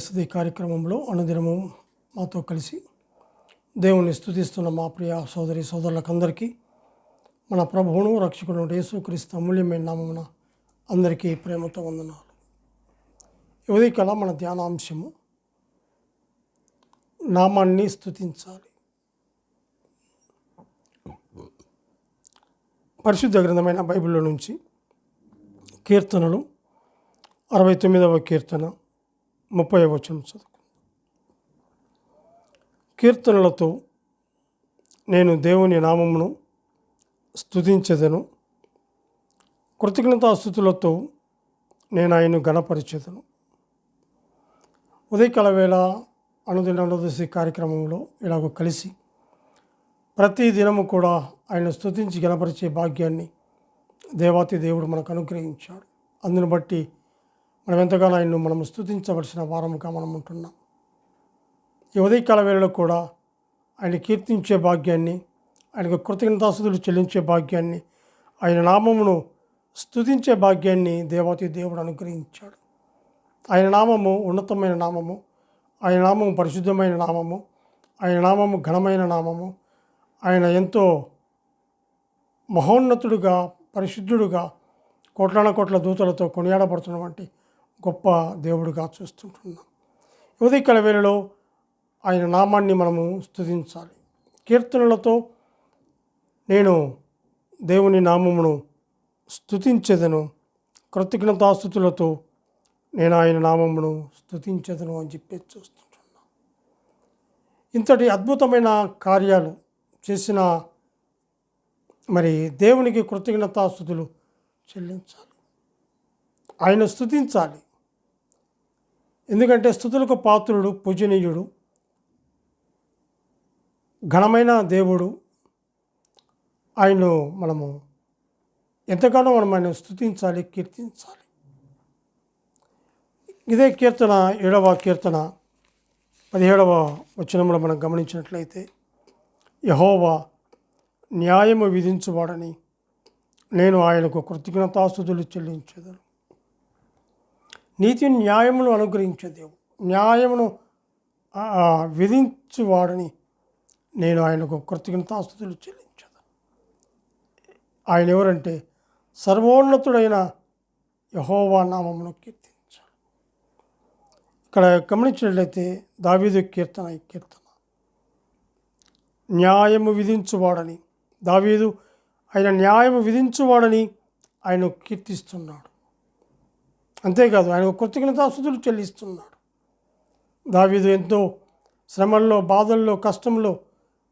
అనుదిన కార్యక్రమంలో అనుదినము మాతో కలిసి దేవుని స్థుతిస్తున్న మా ప్రియ సోదరి సోదరులకందరికీ మన ప్రభువును రక్షకుడు యేసుక్రీస్తు అమూల్యమైన నామమున అందరికీ ప్రేమతో వందనాలు. యువతి కళ మన ధ్యానాంశము. నామాన్ని స్థుతించాలి పరిశుద్ధ గ్రంథమైన బైబిల్లో నుంచి కీర్తనలు అరవై తొమ్మిదవ కీర్తన ముప్పై వచనం చదువు కీర్తనలతో నేను దేవుని నామమును స్థుతించదను కృతజ్ఞతాస్థుతులతో నేను ఆయన గణపరిచెదను ఉదయకాల వేళ అనుదిన అనుదశి కార్యక్రమంలో ఇలాగ కలిసి ప్రతి దినము కూడా ఆయన స్థుతించి గణపరిచే భాగ్యాన్ని దేవాతి దేవుడు మనకు అనుగ్రహించాడు. అందును బట్టి మనం ఎంతగానో ఆయన్ను మనం స్తుతించవలసిన వారముగా మనం ఉంటున్నాం. ఈ ఉదయకాల వేళలో కూడా ఆయన కీర్తించే భాగ్యాన్ని ఆయనకు కృతజ్ఞతాసులు చెల్లించే భాగ్యాన్ని ఆయన నామమును స్తుతించే భాగ్యాన్ని దేవాతి దేవుడు అనుగ్రహించాడు. ఆయన నామము ఉన్నతమైన నామము ఆయన నామము పరిశుద్ధమైన నామము ఆయన నామము ఘనమైన నామము ఆయన ఎంతో మహోన్నతుడుగా పరిశుద్ధుడుగా కోట్లాన కోట్ల దూతలతో కొనియాడబడుతున్నటువంటి గొప్ప దేవుడుగా చూస్తుంటున్నాం. ఉదయకాల వేళలో ఆయన నామాన్ని మనము స్తుతించాలి. కీర్తనలతో నేను దేవుని నామమును స్థుతించదను కృతజ్ఞతాస్థుతులతో నేను ఆయన నామమును స్థుతించదను అని చెప్పి చూస్తుంటున్నాను ఇంతటి అద్భుతమైన కార్యాలు చేసిన మరి దేవునికి కృతజ్ఞతాస్థుతులు చెల్లించాలి. ఆయన స్థుతించాలి ఎందుకంటే స్థుతులకు పాత్రుడు పూజనీయుడు ఘనమైన దేవుడు. ఆయన్ను మనము ఎంతగానో మనం ఆయన స్థుతించాలి కీర్తించాలి. ఇదే కీర్తన ఏడవ కీర్తన పదిహేడవ వచనంలో మనం గమనించినట్లయితే యహోవా న్యాయము విధించువాడని నేను ఆయనకు కృతజ్ఞతాస్థుతులు చెల్లించేదను. నీతి న్యాయమును అనుగ్రహించే దేవుడు. న్యాయమును విధించువాడని నేను ఆయనకు కృతజ్ఞతాస్తుతులు చెల్లించదు ఆయన ఎవరంటే సర్వోన్నతుడైన యహోవా నామమును కీర్తించాలి ఇక్కడ గమనించినట్లయితే దావీదు కీర్తన ఈ కీర్తన. న్యాయము విధించువాడని దావీదు ఆయన న్యాయము విధించువాడని ఆయన కీర్తిస్తున్నాడు. అంతేకాదు ఆయన కృతజ్ఞతాస్థుతులు చెల్లిస్తున్నాడు. దావీదు ఎంతో శ్రమల్లో బాధల్లో కష్టంలో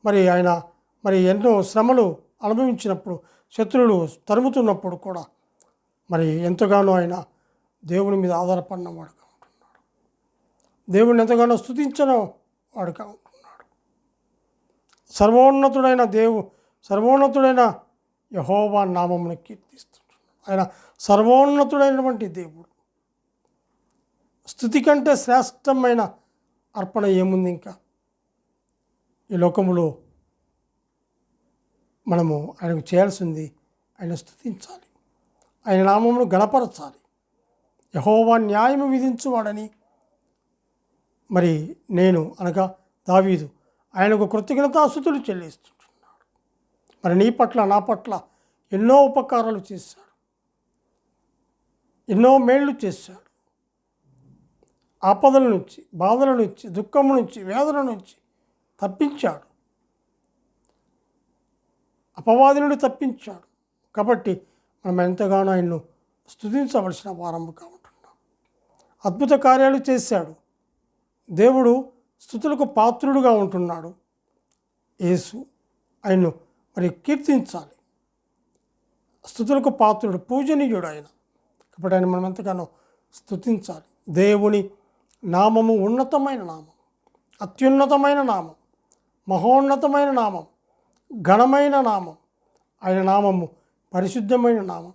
మరి ఆయన మరి ఎన్నో శ్రమలు అనుభవించినప్పుడు శత్రువులు తరుముతున్నప్పుడు కూడా మరి ఎంతగానో ఆయన దేవుని మీద ఆధారపడిన వాడుగా ఉంటున్నాడు. దేవుణ్ణి ఎంతగానో స్థుతించిన వాడుగా ఉంటున్నాడు. సర్వోన్నతుడైన దేవు సర్వోన్నతుడైన యహోవా నామమును కీర్తిస్తున్నాడు ఆయన సర్వోన్నతుడైనటువంటి దేవుడు. స్థుతి కంటే శ్రేష్టమైన అర్పణ ఏముంది ఇంకా? ఈ లోకములో మనము ఆయనకు చేయాల్సింది ఆయన స్థుతించాలి. ఆయన నామమును గణపరచాలి. యహోవా న్యాయము విధించువాడని మరి నేను అనగా దావీదు ఆయనకు కృతజ్ఞతాస్థుతులు చెల్లిస్తుంటున్నాడు. మరి నీ పట్ల నా పట్ల ఎన్నో ఉపకారాలు చేశాడు. ఎన్నో మేళ్ళు చేశాడు. ఆపదల నుంచి బాధల నుంచి దుఃఖం నుంచి వేదన నుంచి తప్పించాడు. అపవాది నుండి తప్పించాడు. కాబట్టి మనం ఎంతగానో ఆయన్ను స్థుతించవలసిన వారముగా ఉంటున్నాం. అద్భుత కార్యాలు చేశాడు. దేవుడు స్థుతులకు పాత్రుడుగా ఉంటున్నాడు. యేసు ఆయన్ను మరి కీర్తించాలి. స్థుతులకు పాత్రుడు పూజనీయుడు ఆయన. కాబట్టి ఆయన మనం ఎంతగానో స్థుతించాలి దేవుని నామము ఉన్నతమైన నామం అత్యున్నతమైన నామం మహోన్నతమైన నామం ఘనమైన నామం ఆయన నామము పరిశుద్ధమైన నామం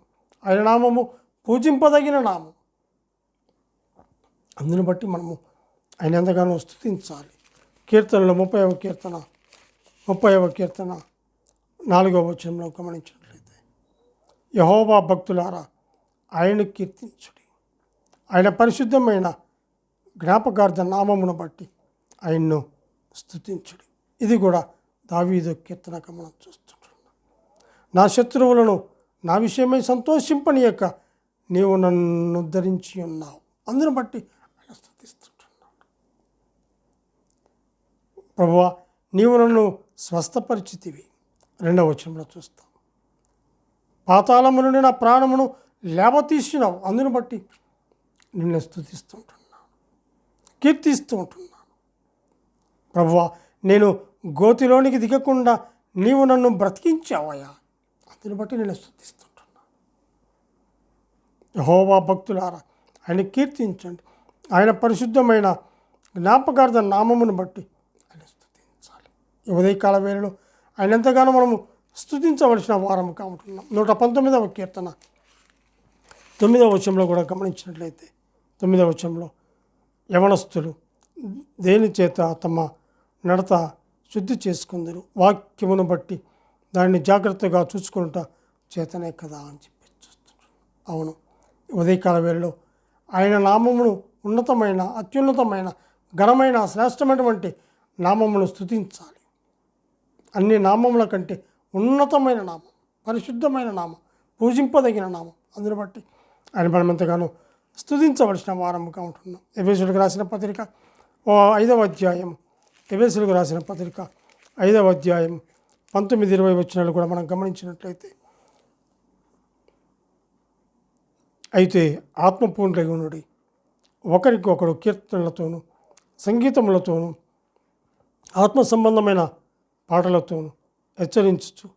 ఆయన నామము పూజింపదగిన నామం. అందుని బట్టి మనము ఆయన ఎంతగానో స్థుతించాలి. కీర్తనలో ముప్పైవ కీర్తన ముప్పైవ కీర్తన నాలుగవ వచనంలో గమనించినట్లయితే యహోవా భక్తులారా ఆయన కీర్తించుడి. ఆయన పరిశుద్ధమైన జ్ఞాపకార్థ నామమును బట్టి ఆయన్ను స్థుతించుడు ఇది కూడా దావీదు కీర్తనక మనం చూస్తుంటున్నాం నా శత్రువులను నా విషయమై సంతోషింపని యొక్క నీవు నన్ను ఉద్ధరించి ఉన్నావు. అందును బట్టి ఆయన స్థుతిస్తుంటున్నాడు ప్రభువా నీవు నన్ను స్వస్థపరిచితివి. రెండవ వచనంలో చూస్తాం. పాతాళము నుండి నా ప్రాణమును లేవతీసినావు. అందును బట్టి నిన్ను స్థుతిస్తుంటున్నాను కీర్తిస్తూ ఉంటున్నాను. ప్రభువా నేను గోతిలోనికి దిగకుండా నీవు నన్ను బ్రతికించావయ్యా. అందుని బట్టి నేను స్థుతిస్తుంటున్నాను యహోవా భక్తులారా ఆయన కీర్తించండి. ఆయన పరిశుద్ధమైన జ్ఞాపకార్థ నామమును బట్టి ఆయన స్థుతించాలి ఉదయకాల వేళలో ఆయన ఎంతగానో మనము స్థుతించవలసిన వారం కాబట్టున్నాం నూట పంతొమ్మిదవ కీర్తన. తొమ్మిదవ వచనంలో కూడా గమనించినట్లయితే తొమ్మిదవ వచనంలో యవనస్తులు దేని చేత తమ నడత శుద్ధి చేసుకుందరు? వాక్యమును బట్టి దాన్ని జాగ్రత్తగా చూసుకుంట చేతనే కదా అని చెప్పి అవును. ఉదయకాల వేళలో ఆయన నామమును ఉన్నతమైన అత్యున్నతమైన ఘనమైన శ్రేష్టమైనటువంటి నామమును స్థుతించాలి అన్ని నామముల కంటే ఉన్నతమైన నామం పరిశుద్ధమైన నామం పూజింపదగిన నామం అందుని బట్టి ఆయన మనం ఎంతగానో స్థుతించవలసిన వారముగా ఉంటున్నాం. ఎబేసులకు రాసిన పత్రిక ఓ ఐదవ అధ్యాయం. ఎబేసులకు రాసిన పత్రిక ఐదవ అధ్యాయం. పంతొమ్మిది ఇరవై వచ్చినాలు కూడా మనం గమనించినట్లయితే. అయితే ఆత్మపూర్ణుడి ఒకరికి ఒకడు కీర్తనలతోనూ సంగీతములతోనూ ఆత్మ సంబంధమైన పాటలతోనూ హెచ్చరించచ్చు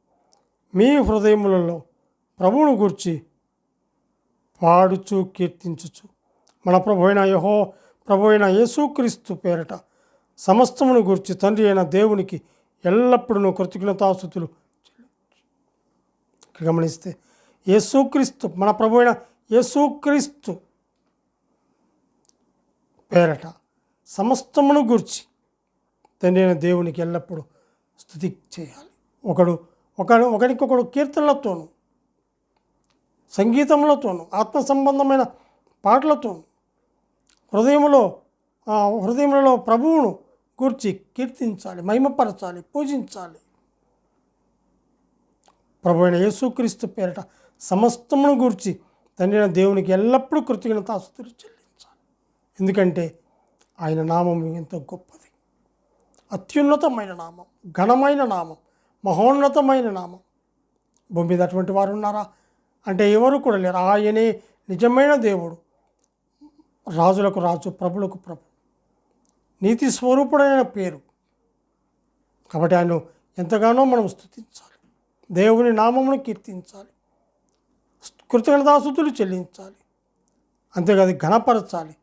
మీ హృదయములలో ప్రభువును గూర్చి పాడుచు కీర్తించుచు. మన ప్రభు అయిన యహో ప్రభు అయిన యేసుక్రీస్తు పేరట సమస్తమును గురించి తండ్రి అయిన దేవునికి ఎల్లప్పుడూ కృతజ్ఞతాస్థుతులు గమనిస్తే యేసుక్రీస్తు మన ప్రభు అయిన యేసుక్రీస్తు పేరట సమస్తమును గురించి తండ్రి అయిన దేవునికి ఎల్లప్పుడూ స్థుతి చేయాలి. ఒకడు ఒక ఒకరికొకడు కీర్తనలతోనూ సంగీతములతోనూ ఆత్మ సంబంధమైన పాటలతోను హృదయంలో హృదయంలో ప్రభువును గూర్చి కీర్తించాలి మహిమపరచాలి పూజించాలి. ప్రభు అయిన యేసుక్రీస్తు పేరిట సమస్తమును గూర్చి తండ్రిన దేవునికి ఎల్లప్పుడూ కృతజ్ఞతాస్తుతులు చెల్లించాలి. ఎందుకంటే ఆయన నామం ఎంతో గొప్పది. అత్యున్నతమైన నామం ఘనమైన నామం మహోన్నతమైన నామం. భూమి మీద అటువంటి వారు ఉన్నారా? అంటే ఎవరు కూడా లేరు. ఆయనే నిజమైన దేవుడు. రాజులకు రాజు ప్రభులకు ప్రభు. నీతి స్వరూపుడైన పేరు. కాబట్టి ఆయన ఎంతగానో మనం స్థుతించాలి దేవుని నామమును కీర్తించాలి. కృతజ్ఞతాసుతులు చెల్లించాలి. అంతేకాదు ఘనపరచాలి.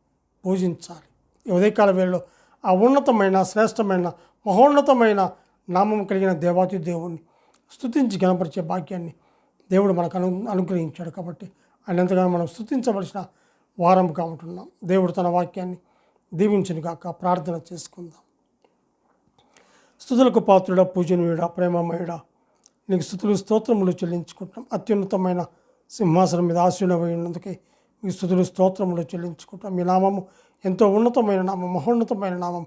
పూజించాలి. ఈ ఉదయకాల వేళలో ఆ ఉన్నతమైన శ్రేష్టమైన మహోన్నతమైన నామం కలిగిన దేవాతి దేవుణ్ణి స్థుతించి గణపరిచే భాగ్యాన్ని దేవుడు మనకు అను అనుగ్రహించాడు కాబట్టి ఆయన ఎంతగానో మనం స్థుతించవలసిన వారంగా ఉంటున్నాం. దేవుడు తన వాక్యాన్ని దీవించను కాక ప్రార్థన చేసుకుందాం. స్థుతులకు పాత్రుడా పూజనీయుడా ప్రేమమయుడా నీకు స్థుతులు స్తోత్రములు చెల్లించుకుంటాం అత్యున్నతమైన సింహాసనం మీద ఆశీనమై ఉన్నందుకే మీ స్థుతులు స్తోత్రములు చెల్లించుకుంటాం మీ నామము ఎంతో ఉన్నతమైన నామం మహోన్నతమైన నామం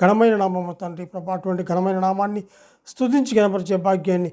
ఘనమైన నామము తండ్రి ప్రభా. అటువంటి ఘనమైన నామాన్ని స్థుతించి కనపరిచే భాగ్యాన్ని